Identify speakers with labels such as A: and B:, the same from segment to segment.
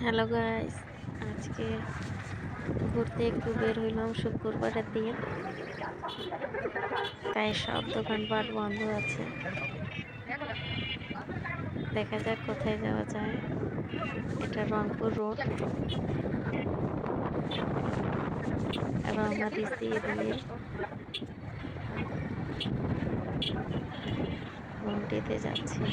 A: Hello guys আজকে ঘুরতে একটু বের হইলাম শুক্রবারের দিন। তাই সব দোকানপাট বন্ধ আছে। দেখা যাক কোথায় যাওয়া যায়। এটা রংপুর রোড। রওনা দিচ্ছি এদিকে। ঘুমটিতে যাচ্ছি।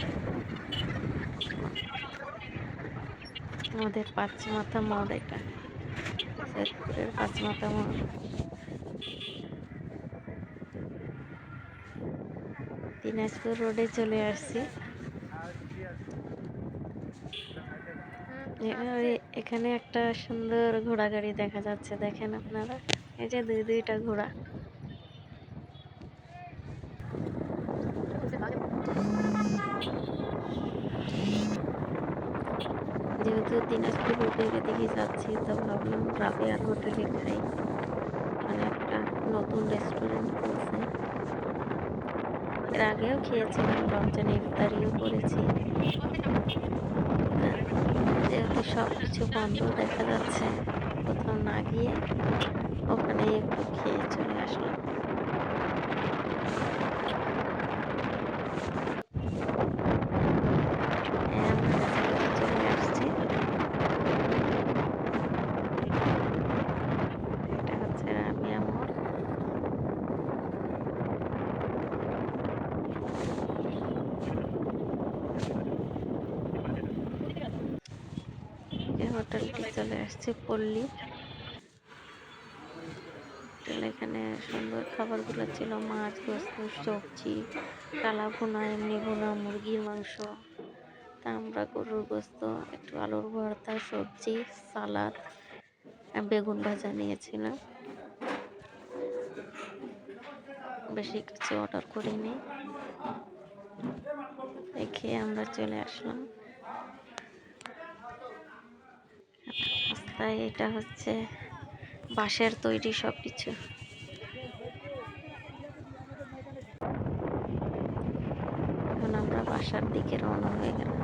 A: আমাদের পাঁচমাথা মদ এটা। সৈয়দপুরের পাঁচমাথা মদ। দিনাজপুর রোডে চলে আসছি। এখানে একটা সুন্দর ঘোড়া গাড়ি দেখা যাচ্ছে, দেখেন আপনারা? এই যে দুই, দুইটা ঘোড়া। যেহেতু দিনাজপুর রোডের এদিকে যাচ্ছি, তো ভাবলাম রাবিয়ার হোটেলে খাই। মানে একটা নতুন রেস্টুরেন্ট খুলছে। এর আগেও খেয়েছিলাম, রমজান ইফতারিও করেছি। যেহেতু সব কিছু বন্ধ দেখা যাচ্ছে, কোথাও না গিয়ে ওখানে একটু খেয়ে চলে আসলাম হ্যাঁ, আমরা কাছাকাছি চলে আসছি এটা হচ্ছে রামিয়া মোড় এই হোটেলটি চলে আসছে পল্লী। এখানে সুন্দর খাবারগুলো ছিল, মাছ গোস্ত সবজি কালা ভুনা, এমনি ভুনা, মুরগির মাংস। তামড়া গরুর গোস্ত, একটু আলুর ভর্তা, সবজি, সালাদ বেগুন ভাজা নিয়েছিলাম। বেশি কিছু অর্ডার করিনি। খেয়ে আমরা চলে আসলাম। রাস্তায় এটা হচ্ছে বাঁশের তৈরি সব কিছু এখন আমরা বাসার দিকে রওনা হয়ে গেলাম।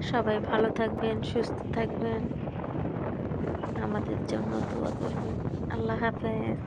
A: সবাই ভালো থাকবেন, সুস্থ থাকবেন। আমাদের জন্য দোয়া করবেন। আল্লাহ হাফেজ।